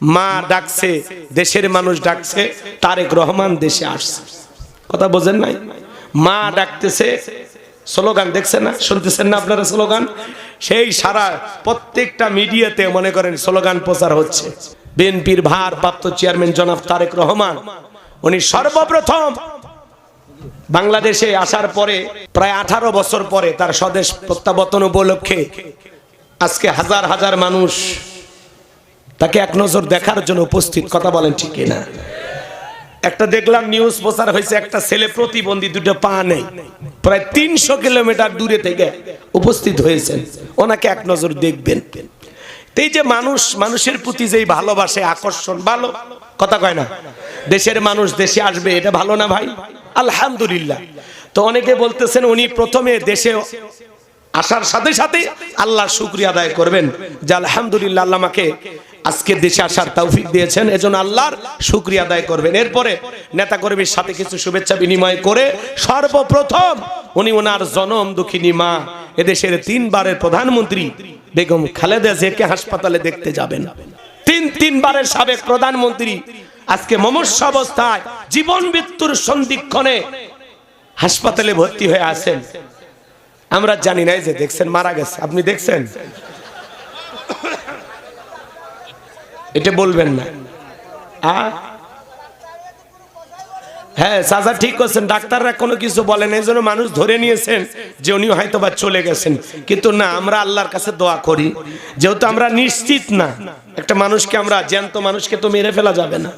মা ডাকছে, দেশের মানুষ ডাকছে, তারেক রহমান দেশে আসছে। কথা বোঝেন নাই? মা ডাকতেছে, স্লোগান দেখছেন না? শুনতেছেন না আপনারা স্লোগান? সেই সারা প্রত্যেকটা মিডিয়াতে মনে করেন স্লোগান প্রচার হচ্ছে। বিএনপির ভারপ্রাপ্ত চেয়ারম্যান জনাব তারেক রহমান, উনি সর্বপ্রথম বাংলাদেশে আসার পরে, প্রায় আঠারো বছর পরে তার স্বদেশ প্রত্যাবর্তন উপলক্ষে আজকে হাজার হাজার মানুষ তাকে এক নজর দেখার জন্য উপস্থিত, কথা বলেন ঠিক না একটা দেখলাম নিউজ প্রচার হয়েছে, একটা ছেলে প্রতিবন্ধী, দুটো পা নেই। প্রায় তিনশো কিলোমিটার দূরে থেকে উপস্থিত হয়েছেন। ওনাকে এক নজর দেখবেন। এই যে মানুষ, মানুষের প্রতি যেই ভালোবাসে, আকর্ষণ, ভালো, কথা কয় না? দেশের মানুষ দেশে আসবে, এটা ভালো না ভাই? আলহামদুলিল্লাহ। তো অনেকে বলতেছেন উনি প্রথমে দেশে আসার সাথে সাথে আল্লাহ শুক্রিয়া আদায় করবেন যে আলহামদুলিল্লাহ আল্লাহ আমাকে আজকে দেশে আসার তৌফিক দিয়েছেন। এজন্য আল্লাহর শুক্রিয়া আদায় করবেন। এরপরে নেতা কর্মীর সাথে কিছু শুভেচ্ছা বিনিময় করে সর্বপ্রথম উনি ওনার জনম দুঃখিনী মা, এদেশের তিনবারের প্রধানমন্ত্রী বেগম খালেদা জিয়াকে হাসপাতালে দেখতে যাবেন। তিন, তিনবারের সাবেক প্রধানমন্ত্রী, আজকে মমস্য অবস্থায় জীবন মৃত্যুর সন্ধিক্ষণে হাসপাতালে ভর্তি হয়ে আছেন। আমরা জানি না যে দেখছেন মারা গেছে। আপনি দেখছেন? এটা বলবেন না। হ্যাঁ চাচা ঠিক করছেন। ডাক্তাররা কোনো কিছু বলেন এই জন্য মানুষ ধরে নিয়েছেন যে উনি হয়তো বা চলে গেছেন। কিন্তু না, আমরা আল্লাহর কাছে দোয়া করি। যেহেতু আমরা নিশ্চিত না, একটা মানুষকে আমরা জ্যান্ত মানুষকে তো মেরে ফেলা যাবে না।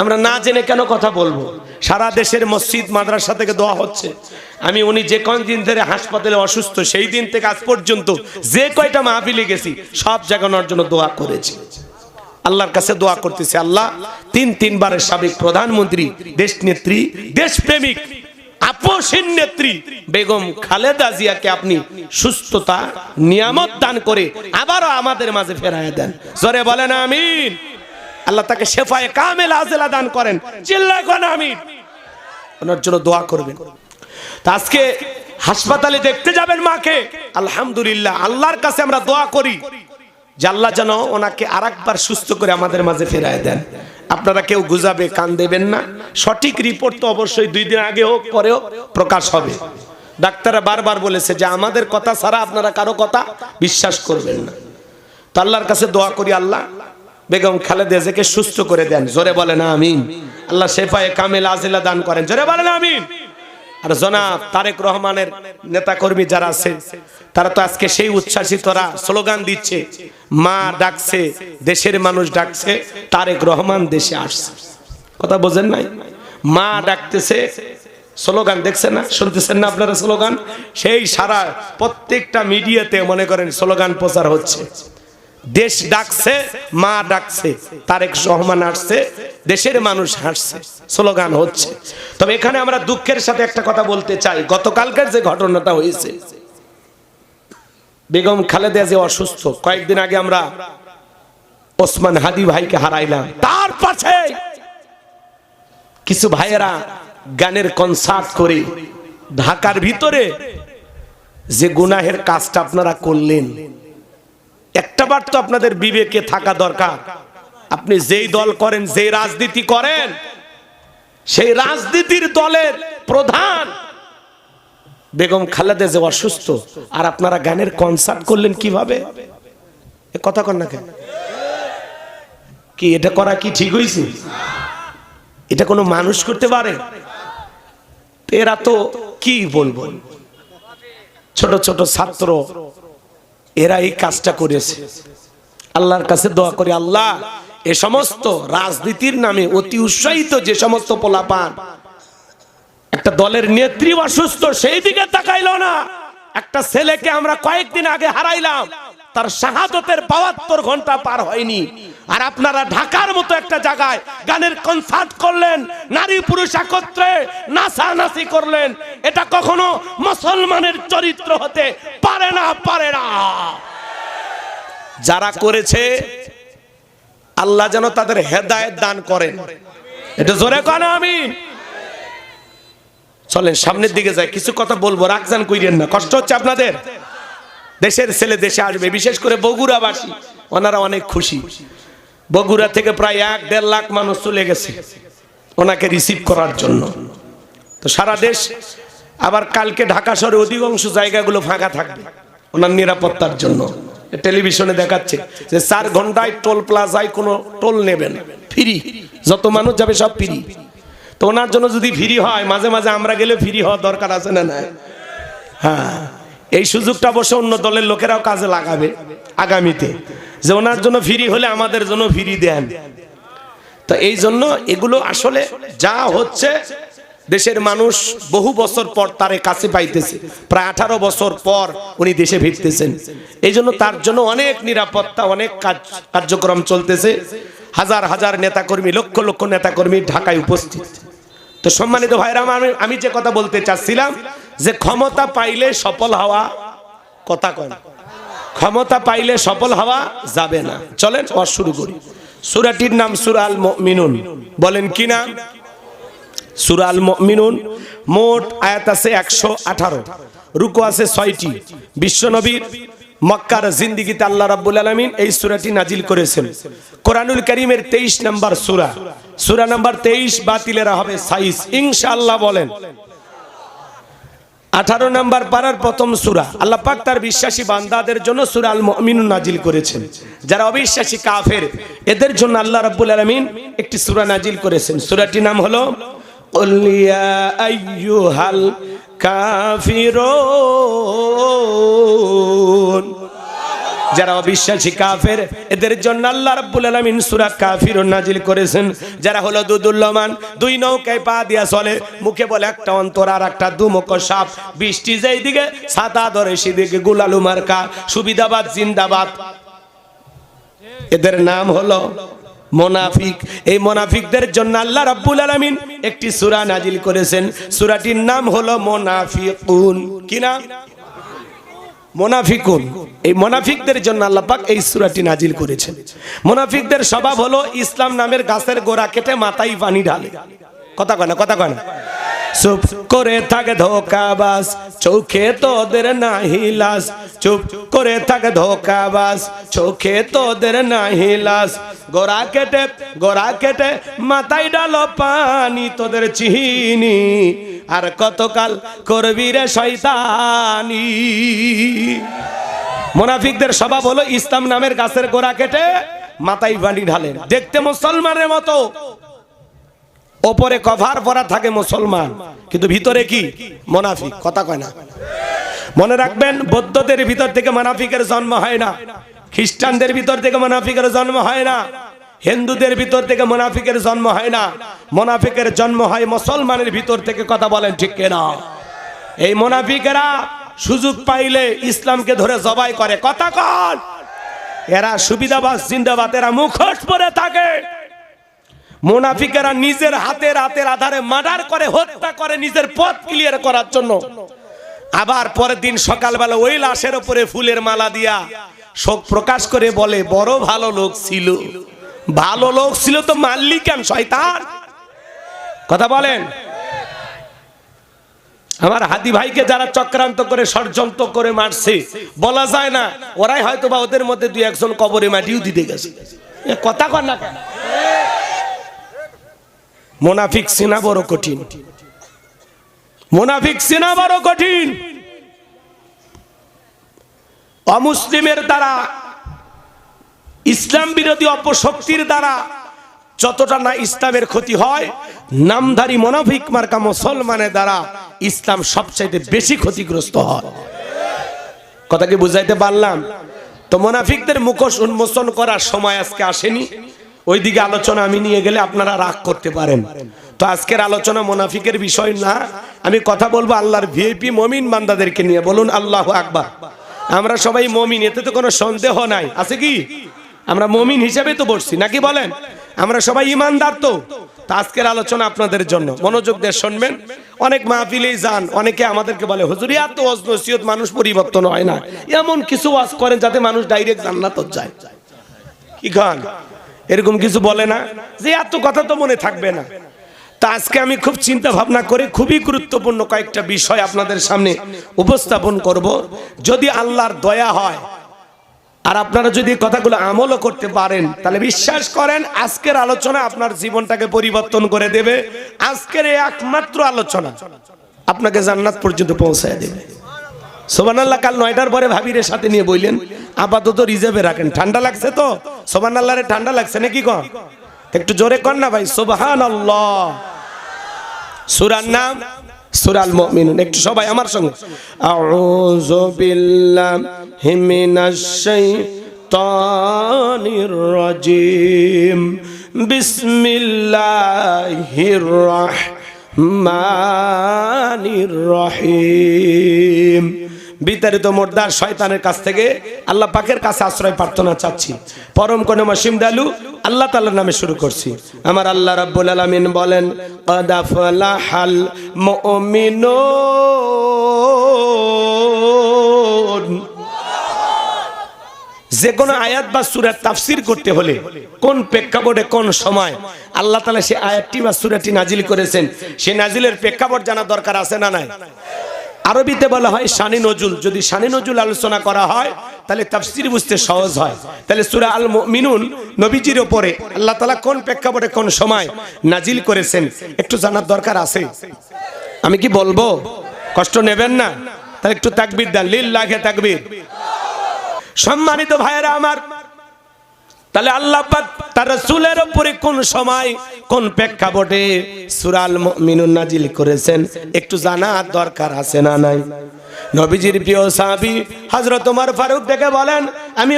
আমরা না জেনে কেন কথা বলব? সারা দেশের মসজিদ, মাদ্রাসা থেকে দোয়া হচ্ছে। আমি উনি যে দিন ধরে হাসপাতালে অসুস্থ, সেই দিন থেকে আজ পর্যন্ত যে কয়টা মাহফিলে গেছি, সব জাগানোর জন্য দোয়া করেছি। আল্লাহর কাছে দোয়া করতেছি, আল্লাহ, তিন তিনবারের সাবেক প্রধানমন্ত্রী, দেশ নেত্রী, দেশপ্রেমিক, আপসীন নেত্রী, বেগম খালেদা জিয়াকে আপনি সুস্থতা, নিয়ামত দান করে আবারও আমাদের মাঝে ফেরায় দেন। জোরে বলেন আমিন। আল্লাহ তাকে শেফায়ে কামেল আজেলা দান করেন। চিল্লা কোন আমিন। ওনার জন্য দোয়া করবেন। তা আজকে হাসপাতালে দেখতে যাবেন মাকে। আলহামদুলিল্লাহ, আল্লাহর কাছে আমরা দোয়া করি যে আল্লাহ যেন ওনাকে আর সুস্থ করে আমাদের মাঝে ফেরায় দেন। আপনারা কেউ গুজাবে, কান দেবেন না। সঠিক রিপোর্ট তো অবশ্যই দুই দিন আগে হোক পরেও প্রকাশ হবে। ডাক্তাররা বারবার বলেছে যে আমাদের কথা ছাড়া আপনারা কারও কথা বিশ্বাস করবেন না। তো আল্লাহর কাছে দোয়া করি আল্লাহ বেগম খালেদা জিয়াকে সুস্থ করে দেন। জোরে বলেন আমিন। আল্লাহ শেফায়ে কামেল আজিলা দান করেন। জোরে বলেন আমিন। আর জনাব তারেক রহমানের নেতা কর্মী যারা আছে, তারা তো আজকে সেই উচ্ছ্বাসিতরা স্লোগান দিচ্ছে, মা ডাকছে, দেশের মানুষ ডাকছে, তারেক রহমান দেশে আসছে। কথা বোঝেন নাই? মা ডাকতেছে, স্লোগান দেখছেন না? শুনতেছেন না আপনারা স্লোগান? সেই সারা প্রত্যেকটা মিডিয়াতে মনে করেন স্লোগান প্রচার হচ্ছে। দেশ ডাকছে, মা ডাকছে, তারেক রহমান আসছে, দেশের মানুষ হাসছে, স্লোগান হচ্ছে। তবে এখানে আমরা দুঃখের সাথে একটা কথা বলতে চাই। গতকালকের যে ঘটনাটা হয়েছে, বেগম খালেদা যে অসুস্থ, কয়েকদিন আগে আমরা ওসমান হাদি ভাইকে হারাইলাম। তার পাশে কিছু ভাইয়েরা গানের কনসার্ট করে, ঢাকার ভিতরে যে গুনাহের কাজটা আপনারা করলেন একটাবার তো আপনাদের বিবেকে থাকা দরকার। আপনি যেই দল করেন, যেই রাজনীতি করেন, সেই রাজনীতির দলের প্রধান বেগম খালেদা যে অসুস্থ। আর আপনারা গানের কনসার্ট করলেন কীভাবে? কথা কর না কেন? কি এটা করা কি ঠিক হয়েছে এটা কোনো মানুষ করতে পারে? এরা তো কি বলব? ছোট ছোট ছাত্র এরা এই কাজটা করেছে। আল্লাহর কাছে দোয়া করে, আল্লাহ, এ সমস্ত রাজনীতির নামে অতি উৎসাহিত যে সমস্ত পোলাপান, একটা দলের নেত্রী অসুস্থ, সেই দিকে তাকাইল না। একটা ছেলেকে আমরা কয়েকদিন আগে হারাইলাম, তার শাহাদতের বাহাত্তর ঘণ্টা পার হয়নি। আর আপনারা ঢাকার মতো একটা জায়গায় গানের কনসার্ট করলেন, নারী পুরুষ একত্রে নাচানাচি করলেন, এটা কখনো মুসলমানের চরিত্র হতে পারে না পারে না। যারা করেছে, আল্লাহ যেন তাদের হেদায়েত দান করেন। এটা জোরে কেন আমি। চলেন, সামনের দিকে যাই, কিছু কথা বলব রাখজান কইরেন না, কষ্ট হচ্ছে আপনাদের? দেশের ছেলে দেশে আসবে, বিশেষ করে বগুড়াবাসী, ওনারা অনেক খুশি। বগুড়া থেকে প্রায় এক দেড় লাখ মানুষ চলে গেছে ওনাকে রিসিভ করার জন্য। তো সারা দেশ, আবার কালকে ঢাকা শহরে অধিকাংশ জায়গাগুলো ফাঁকা থাকবে ওনার নিরাপত্তার জন্য। টেলিভিশনে দেখাচ্ছে যে চার ঘন্টায় টোল প্লাজায় কোনো টোল নেবেন, ফ্রি, যত মানুষ যাবে সব ফ্রি। তো ওনার জন্য যদি ফ্রি হয়, মাঝে মাঝে আমরা গেলে ফ্রি হওয়ার দরকার আছে না না হ্যাঁ এই সুযোগটা অবশ্য অন্য দলের লোকেরাও কাজে লাগাবে আগামীতে। যে ওনার জন্য ফ্রি হলে আমাদের জন্য ফ্রি দেন। তো এই জন্য এগুলো আসলে যা হচ্ছে, দেশের মানুষ বহু বছর পর তার কাছে পাইতেছে। প্রায় আঠারো বছর পর উনি দেশে ফিরতেছেন। এই জন্য তার জন্য অনেক নিরাপত্তা, অনেক কাজ, কার্যক্রম চলতেছে। হাজার হাজার নেতাকর্মী, লক্ষ লক্ষ নেতাকর্মী ঢাকায় উপস্থিত। তো সম্মানিত ভাইরা, আমি আমি যে কথা বলতে চাচ্ছিলাম, যে ক্ষমতা পাইলে সফল হওয়া কথা কয়। ক্ষমতা পাইলে সফল হওয়া যাবে না। চলেন ওয়াজ শুরু করি। সুরাটির নাম সুরাল মিনুন বলেন কি নাম? সুরাল মিনুন মোট আয়াত আছে একশো আঠারো। রুকু আছে ছয়টি। বিশ্বনবীর মক্কার জিন্দিগিতে আল্লাহ রাব্বুল আলামিন এই সূরাটি নাজিল করেছেন। কোরআনুল কারীমের 23 নাম্বার সূরা। সূরা নাম্বার 23 বাতিলেরা হবে সাইজ। ইনশাআল্লাহ বলেন। আঠারো নাম্বার পাড়ার প্রথম সুরা। আল্লাহ পাক তার বিশ্বাসী বান্দাদের জন্য সুরা আল মমিনু নাজিল করেছেন। যারা অবিশ্বাসী কাফের, এদের জন্য আল্লাহ রাব্বুল আলামিন একটি সুরা নাজিল করেছেন। সুরাটির নাম হলো কাফিরুন। যারা অবিশ্বাসী কাফের, এদের জন্য আল্লাহ রাব্বুল আলামিন সূরা কাফির নাজিল করেছেন। যারা হলো দুদুল্যমান, দুই নৌকায় পা দিয়া চলে, মুখে বলে একটা অন্তর আর একটা দুমুখ সাপ। বৃষ্টি যেই দিকে ছাতা ধরে সেদিকে গুলালু মার্কা সুবিধাবাদ জিন্দাবাদ। এদের নাম হলো মোনাফিক। এই মোনাফিকদের জন্য আল্লাহ রাব্বুল আলামিন একটি সূরা নাজিল করেছেন। সূরাটির নাম হলো মোনাফিকুন। কি নাম? মোনাফিকুন। এই মোনাফিকদের জন্য আল্লাপাক এই সুরাটি নাজিল করেছেন। মোনাফিকদের স্বভাব হলো ইসলাম নামের গাছের গোড়া কেটে মাথায় পানি ঢালে। কথা কয় না, কথা কয় না। চুপ করে থাকে ধোকাবাস চোখে তোদের নাহি লাস চুপ করে থাকে ধোকাবাস চোখে তোদের নাহি লাস গোড়া কেটে গোড়া কেটে মাথায় ডালো পানি তোদের চিনি। আর কতকাল করবি রে শয়তানি? মোনাফিকদের স্বভাব হলো ইসলাম নামের গাছের গোড়া কেটে মাথায় পানি ঢালেন দেখতে মুসলমানের মতো। ওপরে কভার পরা থাকে মুসলমান। কিন্তু ভিতরে কি? মোনাফিক। কথা কয় না। মনে রাখবেন, বৌদ্ধদের ভিতর থেকে মোনাফিকের জন্ম হয় না। খ্রিস্টানদের ভিতর থেকে মোনাফিকের জন্ম হয় না। হিন্দুদের ভিতর থেকে মোনাফিকের জন্ম হয় না। মোনাফিকের জন্ম হয় মুসলমানের ভিতর থেকে। কথা বলেন ঠিক কিনা? এই মোনাফিকেরা সুযোগ পাইলে ইসলামকে ধরে জবাই করে। কথা কন। এরা সুবিধাবাস জিন্দাবাদ। এরা মুখোশ পরে থাকে। মোনাফিকেরা নিজের হাতের হাতের আধারে মার্ডার করে, হত্যা করে নিজের পথ ক্লিয়ার করার জন্য। আবার পরের দিন সকালবেলা ওই লাশের উপরে ফুলের মালা দিয়া শোক প্রকাশ করে বলে, বড় ভালো লোক ছিল। ভালো লোক ছিল তো মাল্লি কেন শয়তান। কথা বলেন। আমার হাতি ভাইকে যারা চক্রান্ত করে, ষড়যন্ত্র করে মারছে, বলা যায় না, ওরাই হয়তো বা ওদের মধ্যে দুই একজন কবরে মাটিও দিতে গেছে। কথা কর না কেন? মোনাফিক সেনা বড় কঠিন। মোনাফিক সেনা বড় কঠিন। অমুসলিমের দ্বারা, ইসলাম বিরোধী অপশক্তির দ্বারা যতটা না ইসলামের ক্ষতি হয়, নামধারী মোনাফিক মার্কা মুসলমানের দ্বারা ইসলাম সবচাইতে বেশি ক্ষতিগ্রস্ত হয়। কথা কি বুঝাইতে পারলাম? তো মোনাফিকদের মুখোশ উন্মোচন করার সময় আজকে আসেনি। ওইদিকে আলোচনা আমি নিয়ে গেলে আপনারা রাগ করতে পারেন। তো আজকের আলোচনা মোনাফিকের বিষয় না। আমি কথা বলব আল্লাহর ভিআইপি মমিন বান্দাদেরকে নিয়ে। বলুন, আল্লাহ আকবার। আমরা সবাই মমিন, এতে তো কোনো সন্দেহ নাই। আছে কি? আমরা মমিন হিসেবে তো বসছি, নাকি বলেন? আমরা সবাই ইমানদার তো। তা আজকের আলোচনা আপনাদের জন্য। মনোযোগ দিয়ে শুনবেন। অনেক মাহফিলেই যান, অনেকে আমাদেরকে বলে, হুজুরি, এত নসিহত মানুষ পরিবর্তন হয় না। এমন কিছু ওয়াজ করেন যাতে মানুষ ডাইরেক্ট জান্নাত যায়। কি খান এরকম কিছু বলে না যে এত কথা তো মনে থাকবে না। তা আজকে আমি খুব চিন্তা ভাবনা করে খুবই গুরুত্বপূর্ণ কয়েকটা বিষয় আপনাদের সামনে উপস্থাপন করব। যদি আল্লাহর দয়া হয় আর আপনারা যদি কথাগুলো আমলও করতে পারেন, তাহলে বিশ্বাস করেন আজকের আলোচনা আপনার জীবনটাকে পরিবর্তন করে দেবে। আজকের এই একমাত্র আলোচনা আপনাকে জান্নাত পর্যন্ত পৌঁছায় দেবে। সোবানাল্লাহ কাল নয়টার পরে ভাবিরের সাথে নিয়ে বইলেন আপাতত রিজার্ভে রাখেন। ঠান্ডা লাগছে তো? সোবানাল্লাহরে ঠান্ডা লাগছে নাকি কন? একটু জোরে কর না ভাই সোবাহান আল্লাহ সুরার নাম সুরাল মুমিনুন, একটু সবাই আমার সঙ্গে। আউযু বিল্লাহি মিনাশ শাইতানির রাজিম। বিসমিল্লাহির রাহমানির রহিম। বিতাড়িত মোর্দার শয়তানের কাছ থেকে আল্লাহ পাকের কাছে আশ্রয় প্রার্থনা চাচ্ছি। পরম কোন মাসিম ডালু আল্লাহ তাল্লাহ নামে শুরু করছি। আমার আল্লাহ রাব্বুল আলমিন বলেন হাল যে কোনো আয়াত বা সুরার তাফসির করতে হলে কোন প্রেক্ষাপটে কোন সময় আল্লাহ তালা সে আয়াতটি বা সুরাটি নাজিল করেছেন, সে নাজিলের প্রেক্ষাপট জানা দরকার আছে না নাই? আরবিতে বলা হয় শানি নজুল। যদি শানি নজুল আলোচনা করা হয়, তাহলে তাফসির বুঝতে সহজ হয়। তাহলে সুরা আল মিনুন নবীজির ওপরে আল্লাহ তালা কোন প্রেক্ষাপটে কোন সময় নাজিল করেছেন, একটু জানার দরকার আছে? আমি কি বলব? কষ্ট নেবেন না? তাহলে একটু তাকবির দেন। লিল্লাহে তাকবির। সম্মানিত ভাইয়েরা আমার, তাহলে আল্লাহ তার রাসূলের উপরে কোন সময় কোন প্রেক্ষাপটে সুরাল মিনুন নাজিল করেছেন? একটু জানার দরকার আছে না নাই? নবীজির ফারুক দেখে বলেন, আমি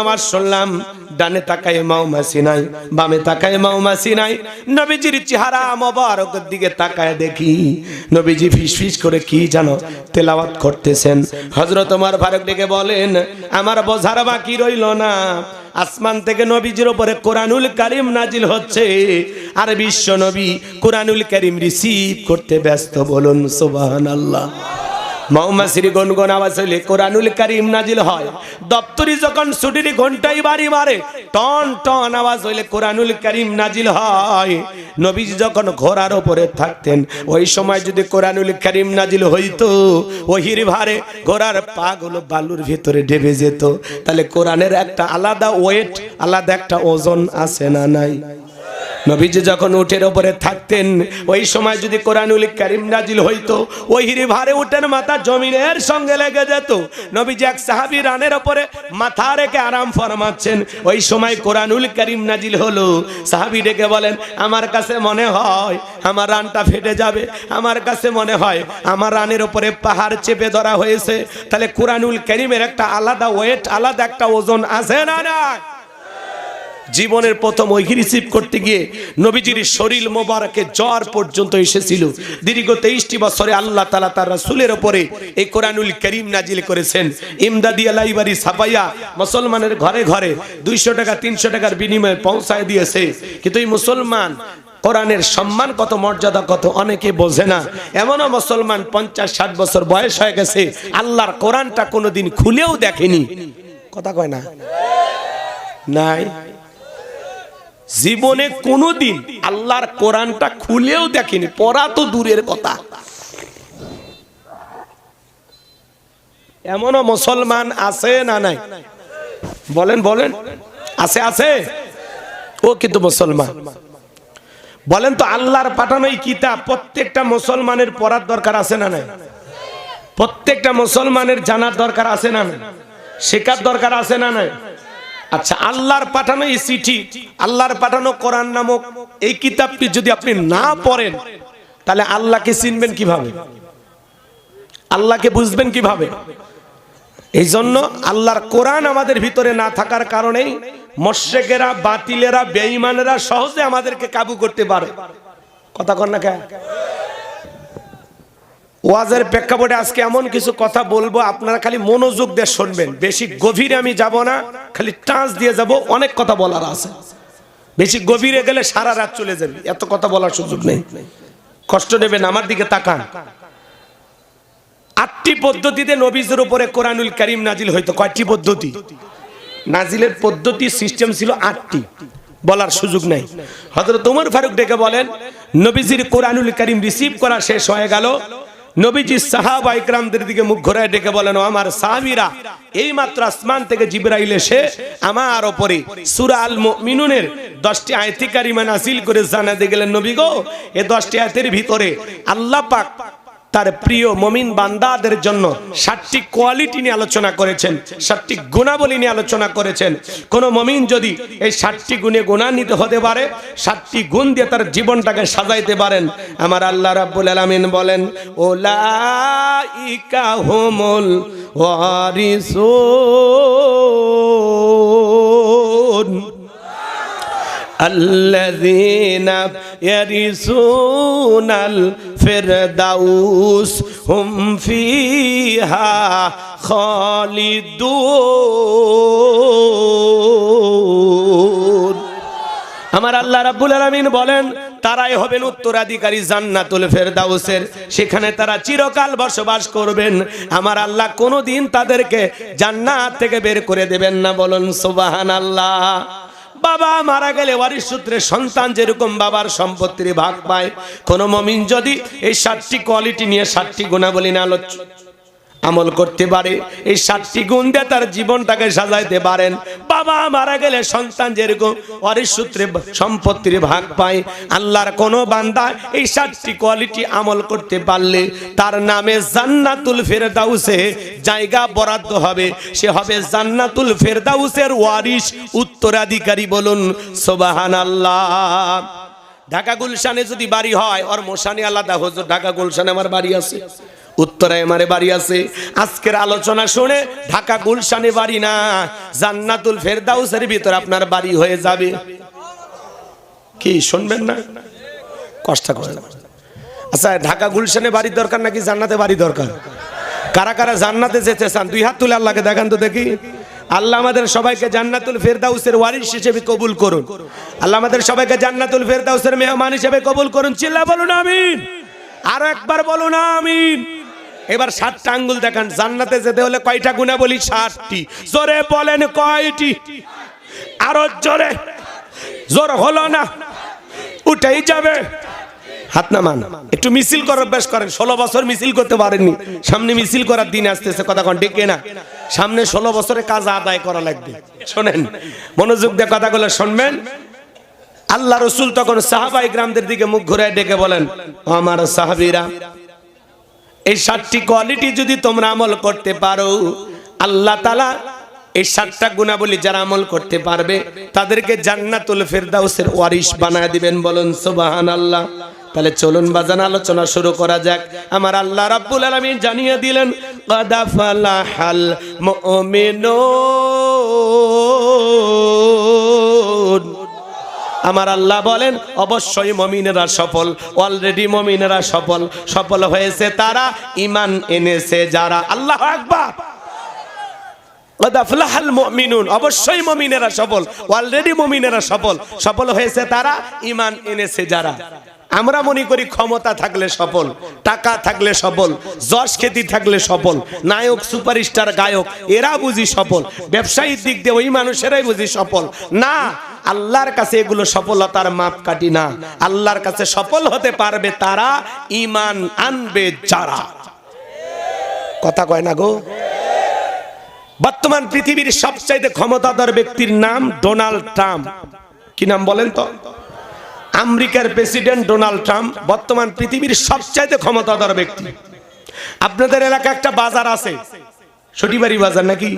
আওয়াজ শুনলাম। ডানে তাকায় নাই, বামে তাকায় নাই। নবীজির দিকে তাকায় দেখি। করে কি জানো তেলাওয়াত করতেছেন। হযরত ফারুক ডেকে বলেন, আমার বোঝার বাকি রইল না। আসমান থেকে নবীজির উপরে কোরআনুল কারিম নাজিল হচ্ছে। আর বিশ্ব নবী কোরআনুল কারিম রিসিভ করতে ব্যস্ত বলুন, সুবহানাল্লাহ। মৌমাসির গনগন আওয়াজ হইলে কোরআনুল কারিম নাজিল হয়। দপ্তরি যখন ছুটির ঘন্টাই বাড়ি মারে, টন টন আওয়াজ হইলে কোরআনুল কারিম নাজিল হয়। নবীজি যখন ঘোড়ার ওপরে থাকতেন, ওই সময় যদি কোরআনুল কারিম নাজিল হইতো, ওহির ভারে ঘোড়ার পাগুলো বালুর ভিতরে ঢেবে যেত। তাহলে কোরআনের একটা আলাদা ওয়েট, আলাদা একটা ওজন আছে না নাই? নবীজি যখন উঠের ওপরে থাকতেন, ওই সময় যদি কোরআনুল কারিম নাজিল হইতো, ওই হিরি ভারে উঠেন মাথা জমিনের সঙ্গে লেগে যেত। নবীজি এক সাহাবি রানের ওপরে মাথা রেখে আরাম ফরমাচ্ছেন। ওই সময় কোরআনুল কারিম নাজিল হলো। সাহাবি ডেকে বলেন, আমার কাছে মনে হয় আমার রানটা ফেটে যাবে। আমার কাছে মনে হয় আমার রানের ওপরে পাহাড় চেপে ধরা হয়েছে। তাহলে কোরআনুল কারিমের একটা আলাদা ওয়েট, আলাদা একটা ওজন আছে না না জীবনের প্রথম ওইহি রিসিভ করতে গিয়ে নবীজির শরীর মোবারকে জ্বর পর্যন্ত এসেছিল। দীর্ঘ তেইশটি বছরে আল্লাহ তালা তার রাসুলের ওপরে এই কোরআনুল করিম নাজিল করেছেন। ইমদাদিয়া লাইবারি ছাপাইয়া মুসলমানের ঘরে ঘরে দুইশো টাকা, তিনশো টাকার বিনিময়ে পৌঁছায় দিয়েছে। কিন্তু এই মুসলমান কোরআনের সম্মান কত, মর্যাদা কত অনেকে বোঝে না। এমনও মুসলমান পঞ্চাশ, ষাট বছর বয়স হয়ে গেছে, আল্লাহর কোরআনটা কোনোদিন খুলেও দেখেনি। কথা কয় না? নাই? জীবনে কোনোদিন আল্লাহর কোরআনটা খুলেও দেখেনি, পড়া তো দূরের কথা। এমনও মুসলমান আছে না নাই? বলেন বলেন। আছে আছে? ও কিন্তু মুসলমান। বলেন তো আল্লাহর পাঠানো এই কিতাব প্রত্যেকটা মুসলমানের পড়ার দরকার আছে না নাই? প্রত্যেকটা মুসলমানের জানার দরকার আছে না নাই? শেখার দরকার আছে না নাই? আচ্ছা আল্লাহর পাঠানো এই চিঠি, আল্লাহর পাঠানো কোরআন নামক এই কিতাবটি যদি আপনি না পড়েন, তাহলে আল্লাহকে চিনবেন কীভাবে? আল্লাহকে বুঝবেন কীভাবে? এই জন্য আল্লাহর কোরআন আমাদের ভিতরে না থাকার কারণেই মস্যেকেরা বাতিলেরা, বেঈমানেরা সহজে আমাদেরকে কাবু করতে পারে। কথা কর না কে? ওয়াজের প্রেক্ষাপটে আজকে এমন কিছু কথা বলব, আপনারা খালি মনোযোগ দিয়ে শুনবেন। বেশি গভীরে আমি যাব না, খালি টাচ দিয়ে যাব, অনেক কথা বলার আছে। বেশি গভীরে গেলে সারা রাত চলে যাবে, এত কথা বলার সুযোগ নেই। কষ্ট নেবেন, আমার দিকে তাকান। আটটি পদ্ধতিতে নবীজের উপরে কোরআনুল করিম নাজিল হইতো। কয়টি পদ্ধতি? নাজিলের পদ্ধতি, সিস্টেম ছিল আটটি। বলার সুযোগ নাই। হযরত ওমর ফারুক ডেকে বলেন, নবীজির কোরআনুল করিম রিসিভ করা শেষ হয়ে গেল। নবীজি সাহাবা ইকরামদের দিকে মুখ ঘোরায় ডেকে বলেন আমার সাহাবীরা, এই মাত্র আসমান থেকে জিবরাইল এসে আমার ওপরে সূরা আল মুমিনুনের 10টি আয়াতি কারিমা নাযিল করে জানাতে গেলেন, নবী গো এই 10টি আয়াতের ভিতরে আল্লাহ পাক তার প্রিয় মমিন বান্দাদের জন্য সাতটি কোয়ালিটি নিয়ে আলোচনা করেছেন, সাতটি গুণাবলী নিয়ে আলোচনা করেছেন। কোন মমিন যদি এই সাতটি গুণে গুণান্বিত হতে পারে, সাতটি গুণ দিয়ে তার জীবনটাকে সাজাইতে পারেন। আমার আল্লাহ রাব্বুল আলামিন বলেন ওলাইকা হুমুল ওয়ারিসুন। الذين يرثون الفردوس هم فيها خالدون আমার আল্লাহ রাব্বুল আলামিন বলেন তারাই হবেন উত্তরাধিকারী জান্নাতুল ফেরদাউসের সেখানে তারা চিরকাল বসবাস করবেন আমার আল্লাহ কোনোদিন তাদেরকে জান্নাত থেকে বের করে দেবেন না বলুন সুবহানাল্লাহ বাবা মারা গেলে ওয়ারিশ সূত্রে সন্তান যেরকম বাবার সম্পত্তির ভাগ পায়, কোনো মমিন যদি এই সাতটি কোয়ালিটি নিয়ে সাতটি গুণাবলী না আলোচনা আমল করতে পারে। এই সাতটি গুণ দিয়ে তার জীবনটাকে সাজাইতে পারেন। বাবা মারা গেলে সন্তান যেরকম ওয়ারিশ সূত্রে সম্পত্তির ভাগ পায়। আল্লাহর কোনো বান্দা এই সাতটি কোয়ালিটি আমল করতে পারলে তার নামে জান্নাতুল ফেরদাউসে জায়গা বরাদ্দ হবে। সে হবে জান্নাতুল ফেরদাউসের ওয়ারিশ উত্তরাধিকারী বলুন সোবাহান আল্লাহ ঢাকা গুলশানে যদি বাড়ি হয়, ওর মোশানি আলাদা। হুজুর, ঢাকা গুলশানে আমার বাড়ি আছে। উত্তরায় আমারে বাড়ি আছে। আজকের আলোচনা শুনে ঢাকা গুলশানে বাড়ি না, জান্নাতুল ফেরদাউসের ভিতর আপনার বাড়ি হয়ে যাবে। কি, শুনবেন না? কষ্ট করে আচ্ছা ঢাকা গুলশানে বাড়ির দরকার নাকি জান্নাতে বাড়ি দরকার? কারা কারা জান্নাতে যেতে চান? দুই হাত তুলে আল্লাহকে দেখান তো দেখি। আল্লাহ আমাদের সবাইকে জান্নাতুল ফেরদাউসের ওয়ারিস হিসেবে কবুল করুন। আল্লাহ আমাদের সবাইকে জান্নাতুল ফেরদাউসের মেহমান হিসেবে কবুল করুন। চিল্লা বলুন, আমিন। আরও একবার বলুন, আমিন। এবার সাতটা আঙ্গুল দেখান, জান্নাতে যেতে হলে কয়টা গুণা বলি ষাটটি জোরে বলেন কয়টি? আরও জোরে। জোর হলো না। উঠেই যাবে। হাত নামান। একটু মিছিল করার অভ্যাস করেন। ষোলো বছর মিছিল করতে পারেননি। সামনে মিছিল করার দিন আসতেছে, কথা কন ডেকে না সামনে ষোলো বছরে কাজ আদায় করা লাগবে। শোনেন, মনোযোগ দিয়ে কথাগুলো শুনবেন। আল্লাহ রসুল তখন সাহাবাই গ্রামদের দিকে মুখ ঘুরে ডেকে বলেন, আমার সাহাবিরা এই সাতটি কোয়ালিটি যদি তোমরা আমল করতে পারো, আল্লাহ তালা এই সাতটা গুণাবলী যারা আমল করতে পারবে, তাদেরকে জান্নাতুল ফেরদাউসের ওয়ারিশ বানায় দিবেন বলুন সুবাহান আল্লাহ তাহলে চলুন বাজান, আলোচনা শুরু করা যাক। আমার আল্লাহ রাব্বুল আলামিন জানিয়ে দিলেন কাদা ফালাহাল মুমিনুন। আমার আল্লাহ বলেন, অবশ্যই মমিনেরা সফল। অলরেডি মমিনেরা সফল। সফল হয়েছে তারা ইমান এনেছে যারা। আল্লাহ আকবার। অবশ্যই মমিনেরা সফল। অলরেডি মমিনেরা সফল। সফল হয়েছে তারা ইমান এনেছে যারা। আমরা মনে করি ক্ষমতা থাকলে সফল, টাকা থাকলে সফল, যশ খ্যাতি থাকলে সফল, নায়ক, সুপারস্টার, গায়ক, এরা বুঝি সফল। ব্যবসায়িক দিক দিয়ে ওই মানুষেরাই বুঝি সফল। না আল্লাহর কাছে এগুলো সফলতার মাপ মাপকাঠি না। আল্লাহর কাছে সফল হতে পারবে তারা ইমান আনবে যারা। কথা কয় না গো? বর্তমান পৃথিবীর সবচাইতে ক্ষমতাধর ব্যক্তির নাম ডোনাল্ড ট্রাম্প। কি নাম বলেন তো? আমেরিকার প্রেসিডেন্ট ডোনাল্ড ট্রাম্প বর্তমান পৃথিবীর সবচাইতে ক্ষমতাধর ব্যক্তি। আপনাদের এলাকা একটা বাজার আছে। সটিবাড়ি বাজার নাকি?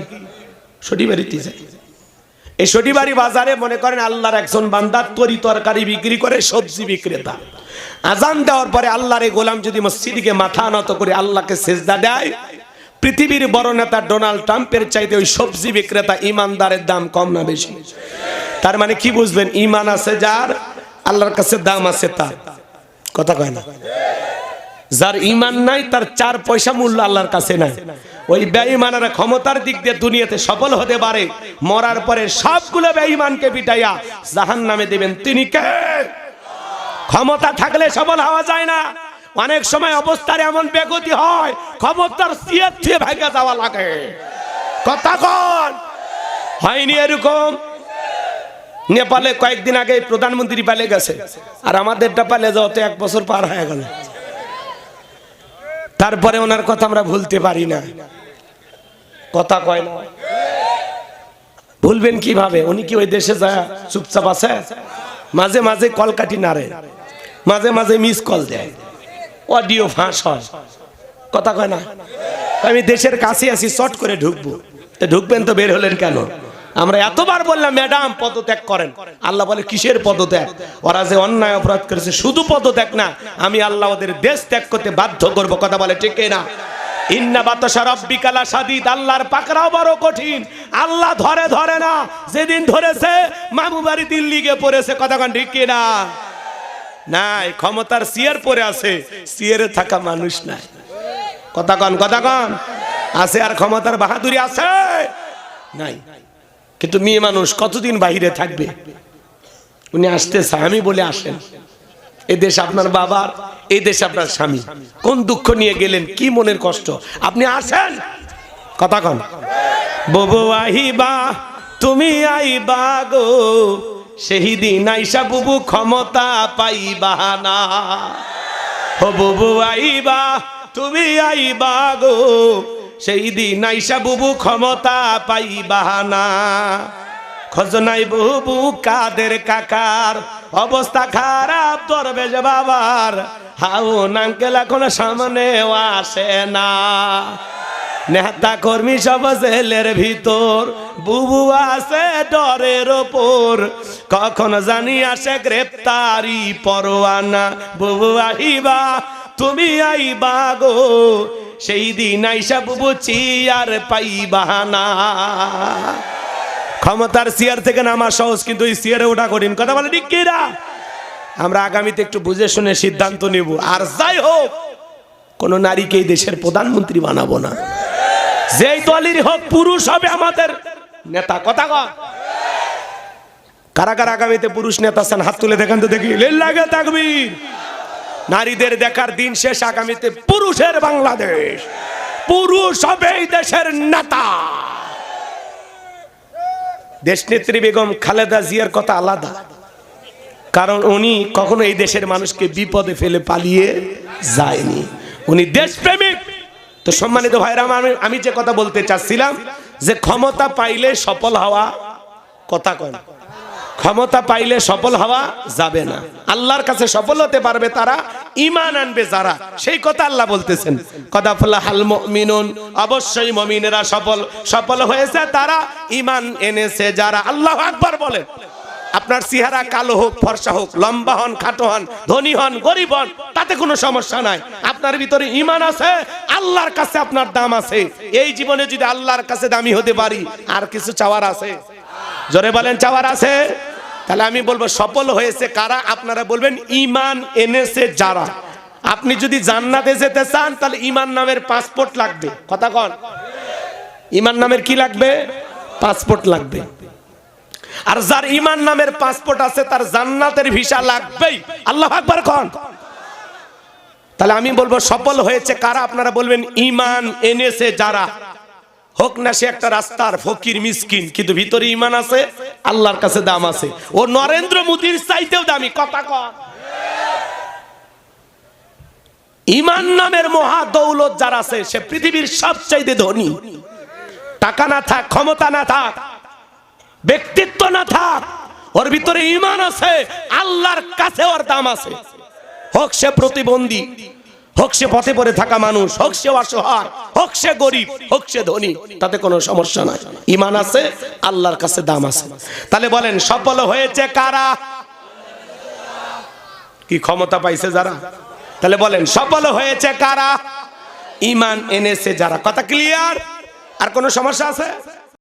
সটিবাড়িতে যায়। এই সটিবাড়ি বাজারে মনে করেন আল্লাহর একজন বান্দার তরি তরকারি বিক্রি করে সবজি বিক্রেতা। আজান দেওয়ার পরে আল্লাহর এই গোলাম যদি মসজিদকে মাথা নত করে আল্লাহকে সেজদা দেয়, পৃথিবীর বড় নেতা ডোনাল্ড ট্রাম্পের চাইতে ওই সবজি বিক্রেতা ইমানদারের দাম কম না বেশি। তার মানে কি বুঝবেন ইমান আছে যার, আল্লাহর কাছে দাম আছে তার। কথা কয় না? যার ইমান নাই, তার চার পয়সা মূল্য আল্লাহর কাছে নাই। ওই বেঈমানেরা ক্ষমতার দিক দিয়ে দুনিয়াতে সফল হতে পারে, মরার পরে সবগুলো বেঈমানকে পিটাইয়া জাহান নামে দেবেন। তিনি কে? ক্ষমতা থাকলে সফল হওয়া যায় না। অনেক সময় অবস্থার এমন বেগতি হয়, ক্ষমতার সিয়ার থুয়ে ভাগে যাওয়া লাগে। কথা কন। হয়নি এরকম? নেপালে কয়েকদিন আগে প্রধানমন্ত্রী পালে গেছে। আর আমাদেরটা পালে যাওয়াতে এক বছর পার হয়ে গেল। তারপরে ওনার কথা আমরা ভুলতে পারি না। কথা কয় না। ভুলবেন কীভাবে? উনি কি ওই দেশে যায়, চুপচাপ আছে? মাঝে মাঝে কল কাটি নারে মাঝে মাঝে মিস কল দেয়। অডিও ফাঁস হয়। কথা কয় না? আমি দেশের কাছে আছি শর্ট করে ঢুকবো। তো ঢুকবেন তো বের হলেন কেন? আমরা এতবার বললাম, ম্যাডাম, পদত্যাগ করেন। আল্লাহ বলে, কিসের পদত্যাগ? ওরা যে অন্যায় অপরাধ করেছে, শুধু পদত্যাগ না, আমি আল্লাহ ওদের দেশ ত্যাগ করতে বাধ্য করব। কথা বলে ঠিক না আল্লাহর বড় কঠিন। আল্লাহ ধরে ধরে না ধরেছে মামু বাড়ি দিল্লি গিয়ে পড়েছে। নাই, ক্ষমতার আছে। থাকা মানুষ নাই। কথা কন কথা কন আছে আর ক্ষমতার বাহাদুরি আছে? নাই। কিন্তু মেয়ে মানুষ কতদিন বাহিরে থাকবে? উনি আসতেছে, আমি বলে আসেন। এ দেশ আপনার বাবার এই দেশ আপনার স্বামী। কোন দুঃখ নিয়ে গেলেন? কি মনের কষ্ট? আপনি আসেন। কথা কন। ববু আহিবা, তুমি আইবা গো। সেই দিন আইসা বুবু ক্ষমতা পাইবা না। ও বুবু আইবা তুমি আইবা গো। সেই দিন আইসা বুবু ক্ষমতা পাইবা না খজনাই বুবু কাদের কাকার? অবস্থা খারাপ, দরবেশ বাবার। হাউ নাঙ্কেল এখন সামনে আসে না। নেতা কর্মী সব জেলের ভিতর, বুবু আছে ডরের ওপর। কখন জানি আসে গ্রেপ্তারি পরোয়ানা। বুবু আহিবা, তুমি আইবা গো। সেই দিন আইসা বুবু চিয়ার পাইবা না। ক্ষমতার চেয়ার থেকে নামা সহজ, কিন্তু চেয়ারে ওঠা কঠিন। কথা বলে আমরা আগামীতে একটু বুঝে শুনে সিদ্ধান্ত নেব। আর যাই হোক, কোন নারীকে এই দেশের প্রধানমন্ত্রী বানাবো না। যেই দলেরই হোক, পুরুষ হবে আমাদের নেতা। কথা কন কারা কারা আগামীতে পুরুষ নেতা হাত তুলে দেখান তো দেখি। লাগে তাকবীর। নারীদের দেখার দিন শেষ আগামীতে পুরুষের বাংলাদেশ। পুরুষ হবে এই দেশের নেতা। দেশনেত্রী বেগম খালেদা জিয়ার কথা আলাদা। কারণ উনি কখনো এই দেশের মানুষকে বিপদে ফেলে পালিয়ে যায়নি। উনি দেশপ্রেমিক। তো সম্মানিত ভাইরা, আমি যে কথা বলতে চাচ্ছিলাম, যে ক্ষমতা পাইলে সফল হওয়া কথা কন ক্ষমতা পাইলে সফল হওয়া যাবে না। আল্লাহর কাছে সফল হতে পারবে তারা ইমান আনবে যারা। সেই কথা আল্লাহ বলতেছেন। কথা ফলা হাল মিনুন অবশ্যই মমিনেরা সফল সফল হয়েছে তারা ইমান এনেছে যারা। আল্লাহ আকবার বলেন। আপনার চেহারা কালো হোক, ফর্সা হোক, লম্বা হন, খাটো হন, ধনী হন, গরিব হন, তাতে কোনো সমস্যা নাই। আপনার ভিতরে ইমান আছে, আল্লাহর কাছে আপনার দাম আছে। এই জীবনে যদি আল্লাহর কাছে দামি হতে পারি, আর কিছু চাওয়ার আছে? জোরে বলেন, চাওয়ার আছে? তাহলে আমি বলব, সফল হয়েছে কারা? আপনারা বলবেন, ইমান এনেছে যারা। আপনি যদি জান্নাতে যেতে চান, তাহলে ইমান নামের পাসপোর্ট লাগবে। কথা কন। ইমান নামের কি লাগবে? পাসপোর্ট লাগবে। আর যার ইমান নামের পাসপোর্ট আছে, তার জান্নাতের ভিসা লাগবেই। আল্লাহ আকবার কন। তাহলে আমি বলব, সফল হয়েছে কারা? আপনারা বলবেন, ইমান এনেছে যারা। হোক না সে একটা রাস্তার ফকির, মিসকিন, কিন্তু ভিতরে ইমান আছে, আল্লাহর কাছে দাম আছে। ও নরেন্দ্র মোদীর চাইতেও দামি, কথা কন। ইমান নামের মহা দৌলত যার আছে, সে পৃথিবীর সবচাইতে ধনী। টাকা না থাক, ক্ষমতা না থাক, ব্যক্তিত্ব না থাক, ওর ভিতরে ইমান আছে, আল্লাহর কাছে ওর দাম আছে। হোক সে প্রতিবন্ধী হোক সে পথে পড়ে থাকা মানুষ, হোক সে অসহায়, হোক সে গরিব, হোক সে ধনী, তাতে কোনো সমস্যা নাই। ইমান আছে, আল্লাহর কাছে দাম আছে। তাহলে বলেন, সফল হয়েছে কারা? কি ক্ষমতা পাইছে যারা? তাহলে বলেন, সফল হয়েছে কারা? ইমান এনেছে যারা। কথা ক্লিয়ার আর কোনো সমস্যা আছে?